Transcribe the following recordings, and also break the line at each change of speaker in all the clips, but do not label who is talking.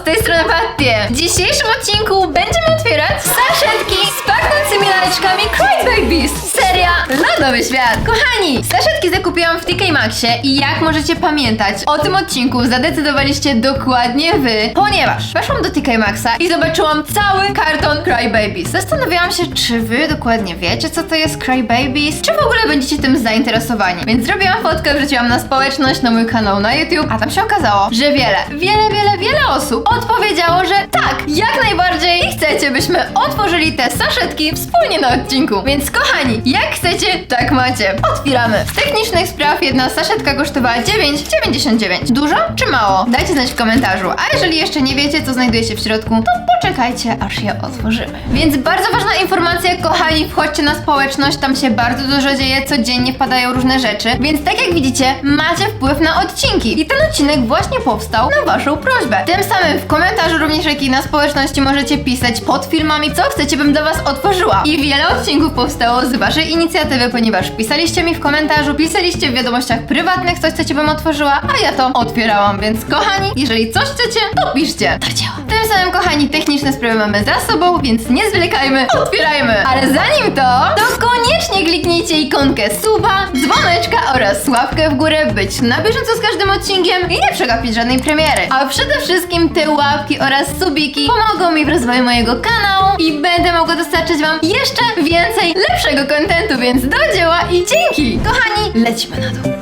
z tej strony Patty. W dzisiejszym odcinku będziemy otwierać saszetki pachnącymi laleczkami Cry Babies. Seria Lodowy Świat. Kochani, saszetki zakupiłam w TK Maxie i jak możecie pamiętać, o tym odcinku zadecydowaliście dokładnie wy, ponieważ weszłam do TK Maxa i zobaczyłam cały karton Cry Babies. Zastanawiałam się, czy wy dokładnie wiecie, co to jest Cry Babies, czy w ogóle będziecie tym zainteresowani. Więc zrobiłam fotkę, wrzuciłam na społeczność, na mój kanał na YouTube, a tam się okazało, że wiele, wiele, wiele, wiele osób odpowiedziało, że tak, jak najbardziej chcecie, byśmy otworzyli te saszetki wspólnie na odcinku. Więc kochani, jak chcecie, tak macie. Otwieramy. Z technicznych spraw jedna saszetka kosztowała 9,99. Dużo czy mało? Dajcie znać w komentarzu. A jeżeli jeszcze nie wiecie, co znajduje się w środku, to poczekajcie, aż je otworzymy. Więc bardzo ważna informacja, kochani, wchodźcie na społeczność, tam się bardzo dużo dzieje, codziennie wpadają różne rzeczy, więc tak jak widzicie, macie wpływ na odcinki. I ten odcinek właśnie powstał na waszą prośbę. Tym samym w komentarzu również jak i na społeczności możecie pisać pod filmami, co chcecie, bym dla was otworzyła. I wiele odcinków powstało z waszej inicjatywy, ponieważ pisaliście mi w komentarzu, pisaliście w wiadomościach prywatnych, coś chcecie, bym otworzyła, a ja to otwierałam, więc kochani, jeżeli coś chcecie, to piszcie. Do dzieła. Tym samym, kochani, techniczne sprawy mamy za sobą, więc nie zwlekajmy, otwierajmy. Ale zanim to, to koniecznie kliknijcie ikonkę suba, dzwoneczka oraz łapkę w górę, być na bieżąco z każdym odcinkiem i nie przegapić żadnej premiery. A przede wszystkim te łapki oraz subiki pomogą mi w rozwoju mojego kanału i będę mogła dostarczyć wam jeszcze więcej lepszego kontentu, więc do dzieła i dzięki! Kochani, lecimy na dół.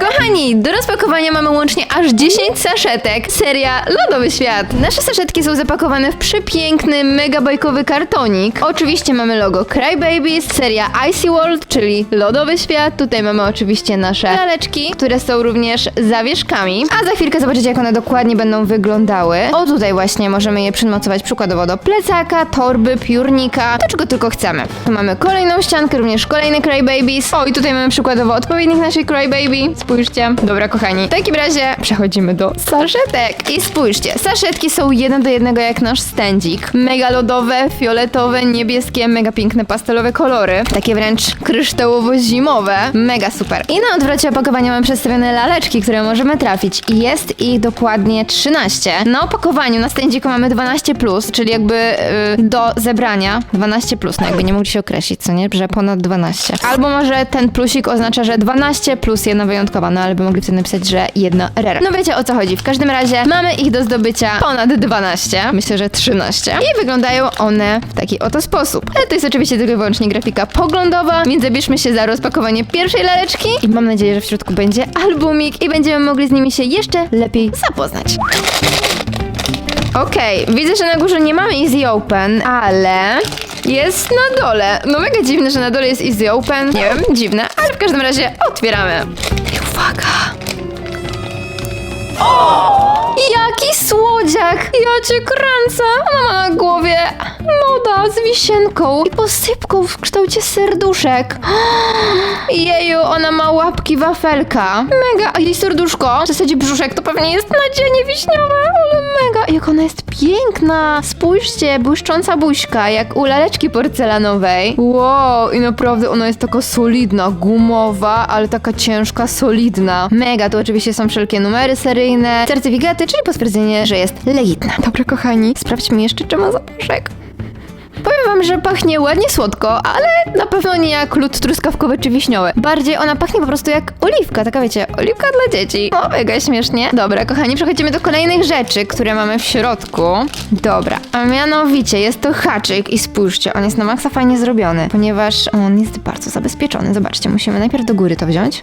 Kochani, do rozpakowania mamy łącznie aż 10 saszetek. Seria Lodowy Świat. Nasze saszetki są zapakowane w przepiękny, mega bajkowy kartonik. Oczywiście mamy logo Cry Babies, seria Icy World, czyli Lodowy Świat. Tutaj mamy oczywiście nasze laleczki, które są również zawieszkami. A za chwilkę zobaczycie, jak one dokładnie będą wyglądały. O, tutaj właśnie możemy je przymocować przykładowo do plecaka, torby, piórnika, do czego tylko chcemy. Tu mamy kolejną ściankę, również kolejne Cry Babies. O, i tutaj mamy przykładowo odpowiednik naszej Cry Baby. Spójrzcie. Dobra, kochani. W takim razie przechodzimy do saszetek. I spójrzcie, saszetki są jeden do jednego jak nasz stędzik. Mega lodowe, fioletowe, niebieskie, mega piękne pastelowe kolory. Takie wręcz kryształowo-zimowe. Mega super. I na odwrocie opakowania mamy przedstawione laleczki, które możemy trafić. I jest ich dokładnie 13. Na opakowaniu na stędziku mamy 12+, czyli jakby y, do zebrania 12+, plus, no jakby nie mogli się określić, co nie, że ponad 12. Albo może ten plusik oznacza, że 12 plus jedna wyjątkowa, no ale by mogli wtedy napisać, że jedna rare. No wiecie o co chodzi. W każdym razie mamy ich do zdobycia ponad 12, myślę, że 13. I wyglądają one w taki oto sposób. Ale to jest oczywiście tylko i wyłącznie grafika poglądowa, więc zabierzmy się za rozpakowanie pierwszej laleczki i mam nadzieję, że w środku będzie albumik i będziemy mogli z nimi się jeszcze lepiej zapoznać. Okej, widzę, że na górze nie mamy Easy Open, ale jest na dole. No mega dziwne, że na dole jest Easy Open. Nie wiem, dziwne, ale w każdym razie otwieramy. Uwaga! Jaki słodziak! Ja cię kręcę! Ona ma na głowie loda z wisienką i posypką w kształcie serduszek. Jeju, ona ma łapki wafelka. Mega, a jej serduszko, w zasadzie brzuszek, to pewnie jest nadzienie wiśniowe, ale mega. Jak ona jest piękna! Spójrzcie, błyszcząca buźka, jak u laleczki porcelanowej. Wow, i naprawdę ona jest taka solidna, gumowa, ale taka ciężka, solidna. Mega, tu oczywiście są wszelkie numery seryjne, certyfikaty, czyli potwierdzenie, że jest legitna. Dobra, kochani, sprawdźmy jeszcze, czy ma zapaszek. Powiem wam, że pachnie ładnie słodko, ale na pewno nie jak lód truskawkowy czy wiśniowy. Bardziej ona pachnie po prostu jak oliwka, taka wiecie, oliwka dla dzieci. O, mega śmiesznie. Dobra, kochani, przechodzimy do kolejnych rzeczy, które mamy w środku. Dobra, a mianowicie jest to haczyk i spójrzcie, on jest na maksa fajnie zrobiony, ponieważ on jest bardzo zabezpieczony. Zobaczcie, musimy najpierw do góry to wziąć.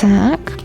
Tak.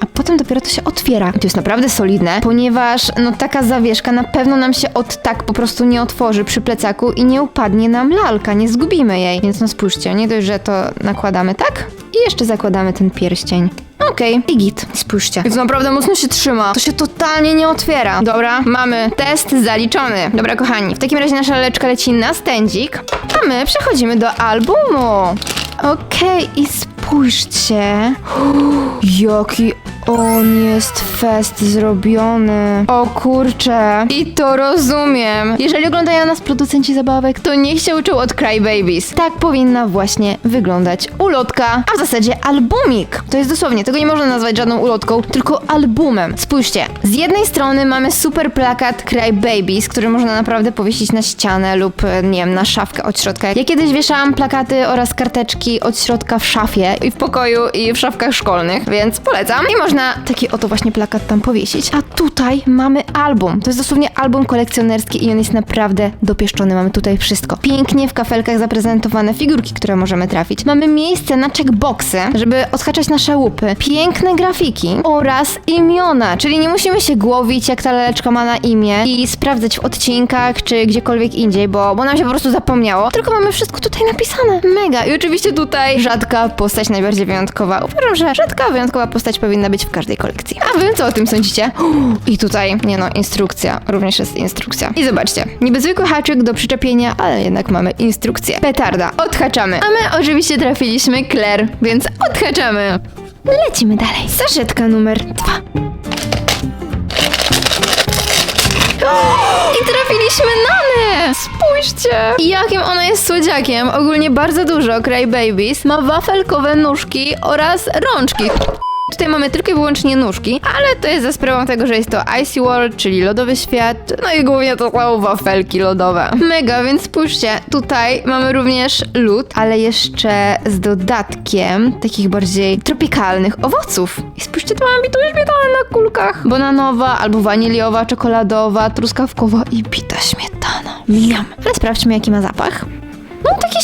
A potem dopiero to się otwiera. I to jest naprawdę solidne, ponieważ no taka zawieszka na pewno nam się od tak po prostu nie otworzy przy plecaku i nie upadnie nam lalka, nie zgubimy jej. Więc no spójrzcie, nie dość, że to nakładamy tak i jeszcze zakładamy ten pierścień. Okej, i git. Spójrzcie. To naprawdę mocno się trzyma. To się totalnie nie otwiera. Dobra, mamy test zaliczony. Dobra, kochani, w takim razie nasza leczka leci na stędzik, a my przechodzimy do albumu. Okej, i spójrzcie. Jaki
On jest fest zrobiony. O kurczę. I to rozumiem. Jeżeli oglądają nas producenci zabawek, to niech się uczą od Cry Babies. Tak powinna właśnie wyglądać ulotka, a w zasadzie albumik. To jest dosłownie, tego nie można nazwać żadną ulotką, tylko albumem. Spójrzcie, z jednej strony mamy super plakat Cry Babies, który można naprawdę powiesić na ścianę lub, e, nie wiem, na szafkę od środka. Ja kiedyś wieszałam plakaty oraz karteczki od środka w szafie i w pokoju i w szafkach szkolnych, więc polecam. I można taki oto właśnie plakat tam powiesić. A tutaj mamy album. To jest dosłownie album kolekcjonerski i on jest naprawdę dopieszczony. Mamy tutaj wszystko. Pięknie w kafelkach zaprezentowane figurki, które możemy trafić. Mamy miejsce na checkboxy, żeby odhaczać nasze łupy. Piękne grafiki oraz imiona, czyli nie musimy się głowić, jak ta laleczka ma na imię i sprawdzać w odcinkach czy gdziekolwiek indziej, bo, bo nam się po prostu zapomniało. Tylko mamy wszystko tutaj napisane. Mega. I oczywiście tutaj rzadka postać najbardziej wyjątkowa. Uważam, że rzadka, wyjątkowa postać powinna być w każdej kolekcji. A wy co o tym sądzicie? I tutaj, nie no, instrukcja. Również jest instrukcja. I zobaczcie, niby zwykły haczyk do przyczepienia, ale jednak mamy instrukcję. Petarda. Odhaczamy. A my oczywiście trafiliśmy Claire, więc odhaczamy. Lecimy dalej. Saszetka numer dwa. I trafiliśmy Nanę! Spójrzcie! Jakim ona jest słodziakiem. Ogólnie bardzo dużo Cry Babies. Ma wafelkowe nóżki oraz rączki. Tutaj mamy tylko i wyłącznie nóżki, ale to jest za sprawą tego, że jest to Icy World, czyli lodowy świat, no i głównie to są wafelki lodowe. Mega, więc spójrzcie, tutaj mamy również lód, ale jeszcze z dodatkiem takich bardziej tropikalnych owoców. I spójrzcie, tu mamy bitą śmietanę na kulkach. Bananowa, albo waniliowa, czekoladowa, truskawkowa i bita śmietana. Miam. Ale sprawdźmy, jaki ma zapach.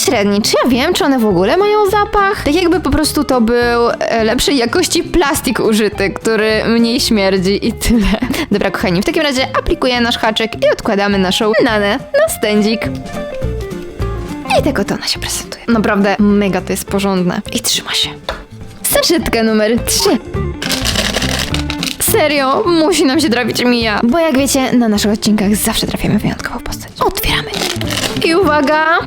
No średni. Czy ja wiem, czy one w ogóle mają zapach? Tak jakby po prostu to był e, lepszej jakości plastik użyty, który mniej śmierdzi i tyle. Dobra, kochani, w takim razie aplikuję nasz haczyk i odkładamy naszą nanę na stędzik. I tak oto ona się prezentuje. Naprawdę mega to jest porządne. I trzyma się. Saszetka numer 3. Serio, musi nam się trafić Mija. Bo jak wiecie, na naszych odcinkach zawsze trafiamy wyjątkową postać. Otwieramy. I uwaga!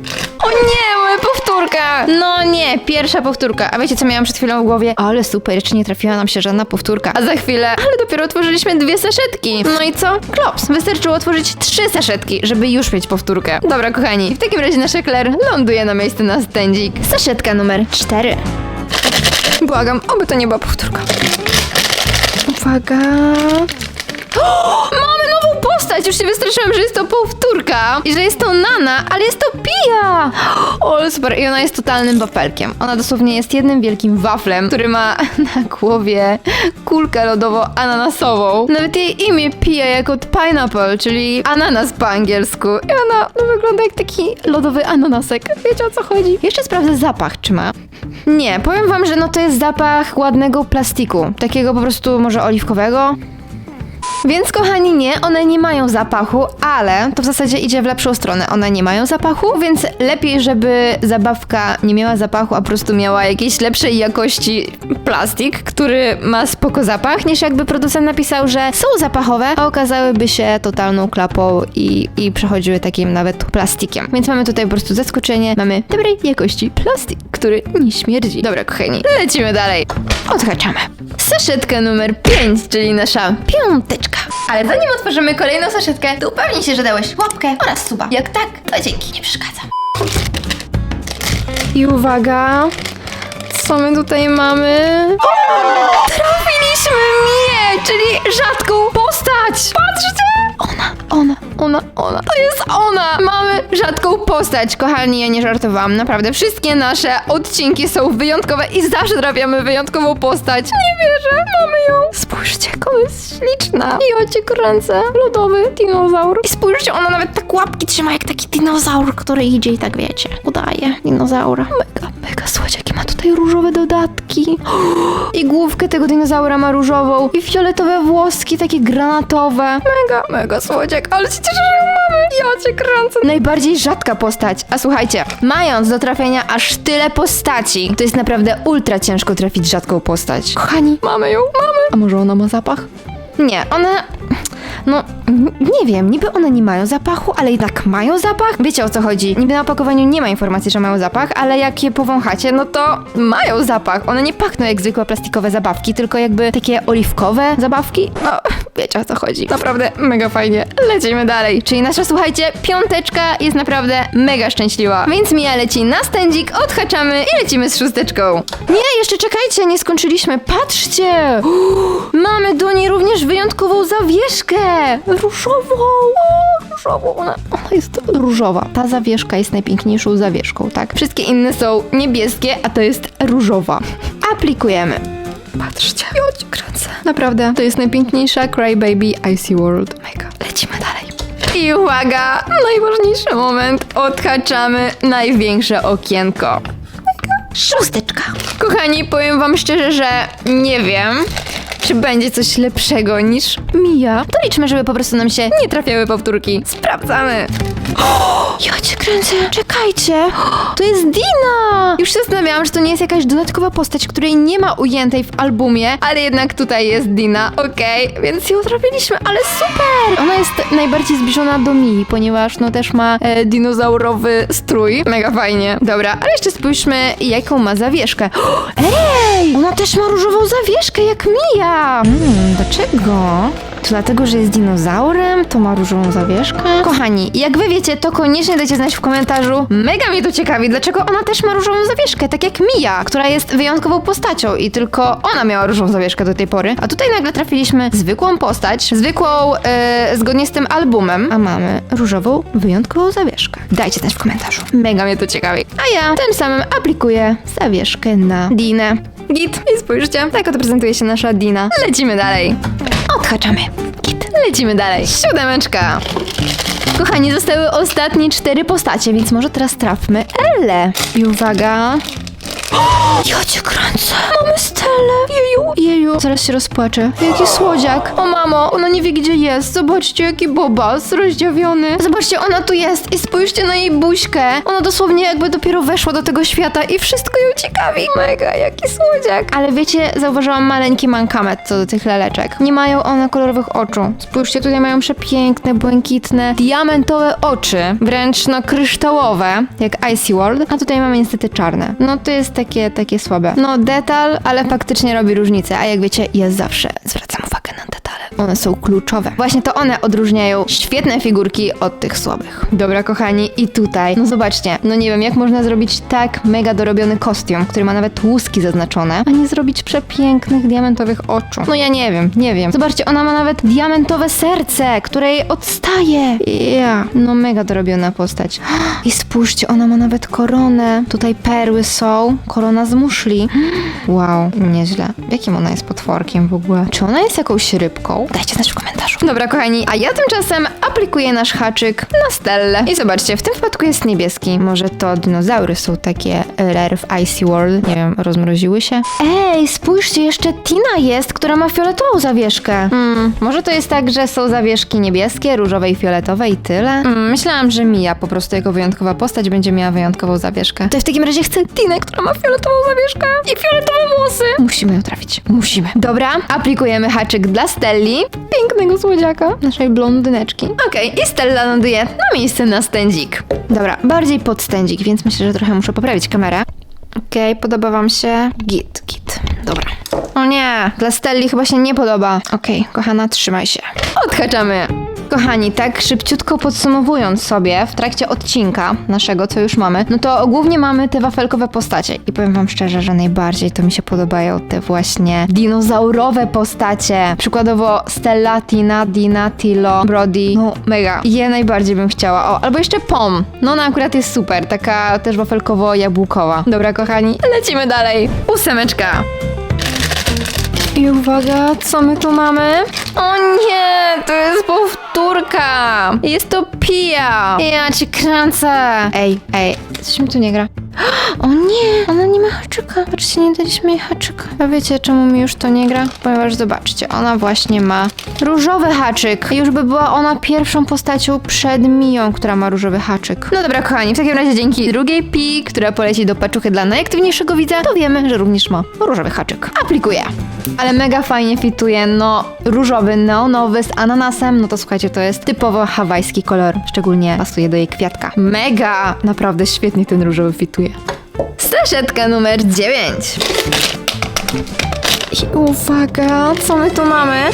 O nie, mamy powtórkę! No nie, pierwsza powtórka. A wiecie co miałam przed chwilą w głowie? Ale super, jeszcze nie trafiła nam się żadna powtórka. A za chwilę, ale dopiero otworzyliśmy dwie saszetki. No i co? Klops, wystarczyło otworzyć trzy saszetki, żeby już mieć powtórkę. Dobra, kochani, w takim razie nasza Claire ląduje na miejscu na stędzik. Saszetka numer cztery. Błagam, oby to nie była powtórka. Uwaga. O, postać! Już się wystraszyłam, że jest to powtórka i że jest to Nana, ale jest to Pia! O, super. I ona jest totalnym wafelkiem. Ona dosłownie jest jednym wielkim waflem, który ma na głowie kulkę lodowo-ananasową. Nawet jej imię Pia jak od pineapple, czyli ananas po angielsku. I ona no, wygląda jak taki lodowy ananasek. Wiecie o co chodzi? Jeszcze sprawdzę zapach, czy ma. Nie, powiem wam, że no to jest zapach ładnego plastiku. Takiego po prostu może oliwkowego. Więc kochani, nie, one nie mają zapachu, ale to w zasadzie idzie w lepszą stronę. One nie mają zapachu, więc lepiej, żeby zabawka nie miała zapachu, a po prostu miała jakiejś lepszej jakości plastik, który ma spoko zapach, niż jakby producent napisał, że są zapachowe, a okazałyby się totalną klapą i, i przechodziły takim nawet plastikiem. Więc mamy tutaj po prostu zaskoczenie, mamy dobrej jakości plastik, który nie śmierdzi. Dobra, kochani, lecimy dalej. Odhaczamy. Saszetka numer 5, czyli nasza piąteczka. Ale zanim otworzymy kolejną saszetkę, to upewnij się, że dałeś łapkę oraz suba. Jak tak, to dzięki, nie przeszkadzam. I uwaga, co my tutaj mamy? Trafiliśmy mnie, czyli rzadką postać! Patrzcie! Ona, ona, ona, ona. To jest ona! Mamy rzadką postać. Kochani, ja nie żartowałam. Naprawdę, wszystkie nasze odcinki są wyjątkowe i zawsze trafiamy wyjątkową postać. Nie wierzę, mamy ją. Spójrzcie, jaka jest śliczna. I ocie kręcę. Lodowy dinozaur. I spójrzcie, ona nawet tak łapki trzyma jak taki dinozaur, który idzie i tak wiecie. Udaje dinozaura. Mega, mega słodziaki. Ma tutaj różowe dodatki. I główkę tego dinozaura ma różową. I fioletowe włoski, takie granatowe. Mega, mega słodziak. Ale się że ją mamy. Ja cię kręcę. Najbardziej rzadka postać. A słuchajcie, mając do trafienia aż tyle postaci, to jest naprawdę ultra ciężko trafić rzadką postać. Kochani, mamy ją, mamy. A może ona ma zapach? Nie, ona... no nie wiem, niby one nie mają zapachu, ale jednak mają zapach. Wiecie o co chodzi? Niby na opakowaniu nie ma informacji, że mają zapach, ale jak je powąchacie, no to mają zapach. One nie pachną jak zwykłe plastikowe zabawki, tylko jakby takie oliwkowe zabawki. No, wiecie o co chodzi. Naprawdę mega fajnie. Lecimy dalej. Czyli nasza, słuchajcie, piąteczka jest naprawdę mega szczęśliwa. Więc Mija leci na stędzik, odhaczamy i lecimy z szósteczką. Nie, jeszcze czekajcie, nie skończyliśmy. Patrzcie! Mamy do niej również wyjątkową zawieszkę! Różową! O, różową. Ona, ona jest różowa. Ta zawieszka jest najpiękniejszą zawieszką, tak? Wszystkie inne są niebieskie, a to jest różowa. Aplikujemy. Patrzcie, ja cię kręcę. Naprawdę, to jest najpiękniejsza Crybaby Icy World. Mega. Lecimy dalej. I uwaga, najważniejszy moment. Odhaczamy największe okienko. Szósteczka. Kochani, powiem wam szczerze, że nie wiem, czy będzie coś lepszego niż Mija. To liczmy, żeby po prostu nam się nie trafiały powtórki. Sprawdzamy. Ja cię kręcę, czekajcie. To jest Dina! Już się zastanawiałam, że to nie jest jakaś dodatkowa postać, której nie ma ujętej w albumie, ale jednak tutaj jest Dina, okej, więc ją trafiliśmy, ale super! Ona jest najbardziej zbliżona do Mii, ponieważ no też ma e, dinozaurowy strój. Mega fajnie. Dobra, ale jeszcze spójrzmy, jaką ma zawieszkę. Ej! Ona też ma różową zawieszkę, jak Mia! Hmm, dlaczego? To dlatego, że jest dinozaurem, to ma różową zawieszkę? Kochani, jak wy wiecie, to koniecznie dajcie znać w komentarzu. Mega mnie to ciekawi, dlaczego ona też ma różową zawieszkę, tak jak Mia, która jest wyjątkową postacią i tylko ona miała różową zawieszkę do tej pory. A tutaj nagle trafiliśmy zwykłą postać, zwykłą e, zgodnie z tym albumem, a mamy różową, wyjątkową zawieszkę. Dajcie znać w komentarzu. Mega mnie to ciekawi. A ja tym samym aplikuję zawieszkę na Dinę. Git. I spójrzcie, tak oto prezentuje się nasza Dina. Lecimy dalej. Odhaczamy. Git. Lecimy dalej. Siódemeczka. Kochani, zostały ostatnie cztery postacie, więc może teraz trafmy Ellę. I uwaga. Ja cię kręcę. Mamy Stellę. Jeju. Jeju. Zaraz się rozpłaczę. Jaki słodziak. O mamo, ona nie wie gdzie jest. Zobaczcie jaki bobas, rozdziawiony. Zobaczcie, ona tu jest i spójrzcie na jej buźkę. Ona dosłownie jakby dopiero weszła do tego świata i wszystko ją ciekawi. Mega, jaki słodziak. Ale wiecie, zauważyłam maleńki mankament co do tych leleczek. Nie mają one kolorowych oczu. Spójrzcie, tutaj mają przepiękne, błękitne, diamentowe oczy. Wręcz no kryształowe, jak Icy World. A tutaj mamy niestety czarne. No to jest takie, takie słabe. No detal, ale faktycznie robi różnicę. A jak wiecie, ja zawsze zwracam uwagę na detale. One są kluczowe. Właśnie to one odróżniają świetne figurki od tych słabych. Dobra, kochani, i tutaj, no zobaczcie, no nie wiem, jak można zrobić tak mega dorobiony kostium, który ma nawet łuski zaznaczone, a nie zrobić przepięknych diamentowych oczu. No ja nie wiem, nie wiem. Zobaczcie, ona ma nawet diamentowe serce, które jej odstaje. Ja, no mega dorobiona postać. I spójrzcie, ona ma nawet koronę. Tutaj perły są, korona z muszli. Wow, nieźle. Jakim ona jest potworkiem w ogóle? Czy ona jest jakąś rybką? Dajcie znać w komentarzu. Dobra, kochani, a ja tymczasem aplikuję nasz haczyk na Stellę. I zobaczcie, w tym wypadku jest niebieski. Może to dinozaury są takie rare w Icy World. Nie wiem, rozmroziły się. Ej, spójrzcie, jeszcze Tina jest, która ma fioletową zawieszkę. Hmm, może to jest tak, że są zawieszki niebieskie, różowe i fioletowe i tyle? Hmm, myślałam, że Mia po prostu jako wyjątkowa postać będzie miała wyjątkową zawieszkę. To w takim razie chcę Tinę, która ma fioletową zawieszkę i fioletowe włosy. Musimy ją trafić. Musimy. Dobra, aplikujemy haczyk dla Stelli. Pięknego słodziaka, naszej blondyneczki. Okej, i Stella ląduje na miejsce na stędzik. Dobra, bardziej pod stędzik, więc myślę, że trochę muszę poprawić kamerę. Okej, podoba wam się? Git, git. Dobra. O nie, dla Stelli chyba się nie podoba. Okej, kochana, trzymaj się. Odhaczamy. Kochani, tak szybciutko podsumowując sobie w trakcie odcinka naszego, co już mamy, no to głównie mamy te wafelkowe postacie. I powiem wam szczerze, że najbardziej to mi się podobają te właśnie dinozaurowe postacie. Przykładowo Stella, Tina, Dina, Tilo, Brody. No mega. Je najbardziej bym chciała. O, albo jeszcze Pom. No ona akurat jest super, taka też wafelkowo-jabłkowa. Dobra, kochani, lecimy dalej. Ósemeczka. I uwaga, co my tu mamy? O nie, to jest powtórka. Jest to Pia. Ja cię kręcę. Ej, ej, coś mi tu nie gra. O nie, ona nie ma haczyka. Patrzcie, nie daliśmy jej haczyka. A wiecie, czemu mi już to nie gra? Ponieważ zobaczcie, ona właśnie ma różowy haczyk. Już by była ona pierwszą postacią przed Miją, która ma różowy haczyk. No dobra, kochani, w takim razie dzięki drugiej Pi, która poleci do paczuchy dla najaktywniejszego widza, to wiemy, że również ma różowy haczyk. Aplikuję. Ale mega fajnie fituje, no różowy neonowy z ananasem, no to słuchajcie, to jest typowo hawajski kolor, szczególnie pasuje do jej kwiatka. Mega, naprawdę świetnie ten różowy fituje. Staszetka numer 9. I uwaga, co my tu mamy? Ja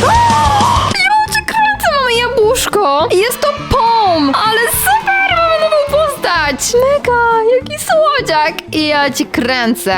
cię kręcę, mamy jabłuszko! Jest to pom! Ale super, mamy nową postać! Mega, jaki słodziak! I ja ci kręcę.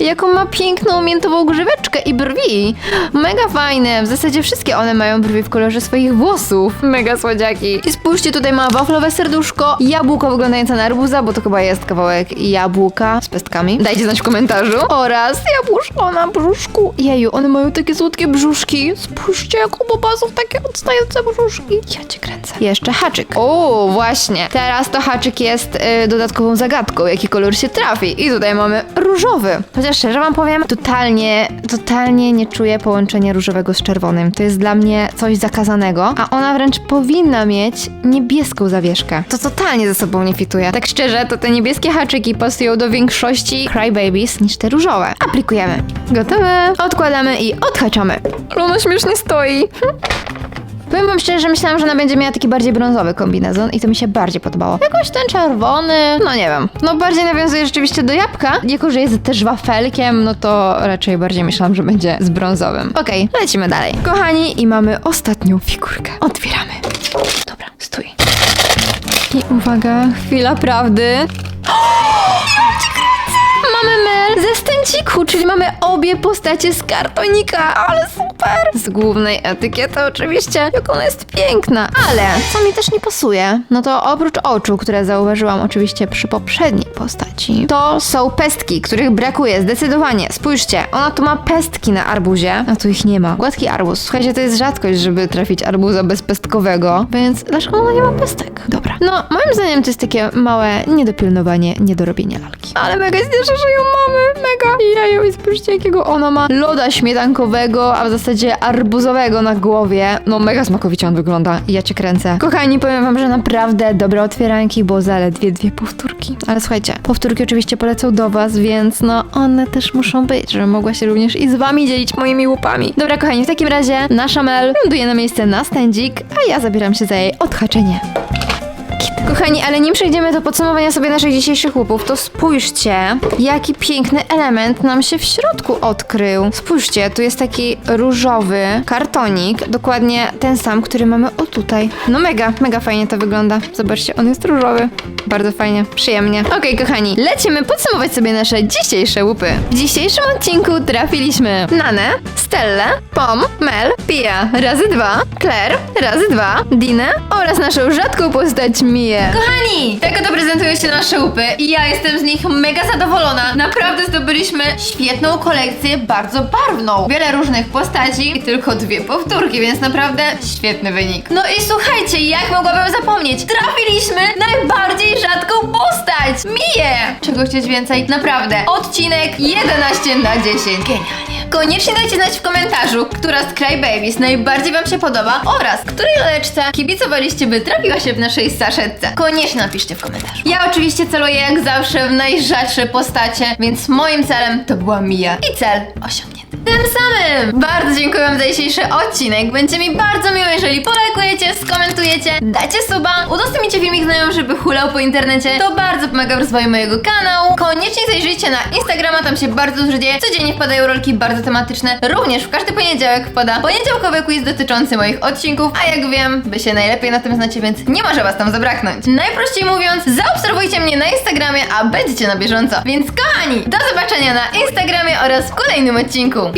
Jaką ma piękną miętową grzyweczkę i brwi. Mega fajne. W zasadzie wszystkie one mają brwi w kolorze swoich włosów. Mega słodziaki. I spójrzcie, tutaj ma waflowe serduszko, jabłko wyglądające na arbuza, bo to chyba jest kawałek jabłka z pestkami. Dajcie znać w komentarzu. Oraz jabłuszko na brzuszku. Jeju, one mają takie słodkie brzuszki. Spójrzcie, jak u bobasów takie odstające brzuszki. Ja cię kręcę. Jeszcze haczyk. O, właśnie. Teraz to haczyk jest y, dodatkową zagadką, jaki kolor się trafi. I tutaj mamy różowy. Chociaż szczerze wam powiem, totalnie, totalnie nie czuję połączenia różowego z czerwonym. To jest dla mnie coś zakazanego, a ona wręcz powinna mieć niebieską zawieszkę. To totalnie ze sobą nie fituje. Tak szczerze, to te niebieskie haczyki pasują do większości Crybabies niż te różowe. Aplikujemy. Gotowe. Odkładamy i odhaczamy. Ale ona śmiesznie stoi. Powiem wam szczerze, że myślałam, że ona będzie miała taki bardziej brązowy kombinezon i to mi się bardziej podobało. Jakoś ten czerwony, no nie wiem. No bardziej nawiązuje rzeczywiście do jabłka. Jako, że jest też wafelkiem, no to raczej bardziej myślałam, że będzie z brązowym. Okej, lecimy dalej. Kochani, i mamy ostatnią figurkę. Otwieramy. Dobra, stój. I uwaga, chwila prawdy. Mamy Mel ze stęciku, czyli mamy obie postacie z kartonika, ale super! Z głównej etykiety oczywiście, jak ona jest piękna. Ale, co mi też nie pasuje, no to oprócz oczu, które zauważyłam oczywiście przy poprzedniej postaci, to są pestki, których brakuje zdecydowanie. Spójrzcie, ona tu ma pestki na arbuzie, a tu ich nie ma. Gładki arbuz. Słuchajcie, to jest rzadkość, żeby trafić arbuza bezpestkowego, więc dlaczego ona nie ma pestek? Dobra. No, moim zdaniem to jest takie małe niedopilnowanie, niedorobienie lalki. Ale mega się cieszę, że ją mamy. Mega. Jeju, i spójrzcie, jakiego ona ma loda śmietankowego, a w zasadzie arbuzowego na głowie. No, mega smakowicie on wygląda. I ja cię kręcę. Kochani, powiem wam, że naprawdę dobre otwieranki, bo zaledwie dwie powtórki. Ale słuchajcie, powtórki oczywiście polecą do was, więc no, one też muszą być, żebym mogła się również i z wami dzielić moimi łupami. Dobra, kochani, w takim razie nasza Mel ląduje na miejsce na stędzik, a ja zabieram się za jej odhaczenie. Kochani, ale nim przejdziemy do podsumowania sobie naszych dzisiejszych łupów, to spójrzcie, jaki piękny element nam się w środku odkrył. Spójrzcie, tu jest taki różowy kartonik, dokładnie ten sam, który mamy o tutaj. No mega, mega fajnie to wygląda. Zobaczcie, on jest różowy. Bardzo fajnie, przyjemnie. Okej, kochani, lecimy podsumować sobie nasze dzisiejsze łupy. W dzisiejszym odcinku trafiliśmy Nanę, Stellę, Pom, Mel, Pia razy dwa, Claire razy dwa, Dinę oraz naszą rzadką postać Mię.
Kochani, tak oto prezentują się nasze łupy i ja jestem z nich mega zadowolona. Naprawdę zdobyliśmy świetną kolekcję, bardzo barwną. Wiele różnych postaci i tylko dwie powtórki, więc naprawdę świetny wynik. No i słuchajcie, jak mogłabym zapomnieć? Trafiliśmy najbardziej rzadką postać! Miję! Czego chcieć więcej? Naprawdę. Odcinek 11 na 10. Genialnie. Koniecznie dajcie znać w komentarzu, która z Crybabies najbardziej wam się podoba oraz której laleczce kibicowaliście, by trafiła się w naszej saszetce. Koniecznie napiszcie w komentarzu. Ja oczywiście celuję jak zawsze w najrzadsze postacie, więc moim celem to była Mia i cel osiągnięty. Tym samym bardzo dziękuję wam za dzisiejszy odcinek. Będzie mi bardzo miło, jeżeli polajkujecie, skomentujecie, dacie suba, udostępnicie filmik znajomym, żeby hulał po internecie. To bardzo pomaga w rozwoju mojego kanału. Koniecznie zajrzyjcie na Instagrama, tam się bardzo dużo dzieje. Codziennie wpadają rolki bardzo tematyczne. Również w każdy poniedziałek wpada poniedziałkowy quiz dotyczący moich odcinków, a jak wiem, wy się najlepiej na tym znacie, więc nie może was tam zabraknąć. Najprościej mówiąc, zaobserwujcie mnie na Instagramie, a będziecie na bieżąco. Więc kochani, do zobaczenia na Instagramie oraz w kolejnym odcinku. Cool.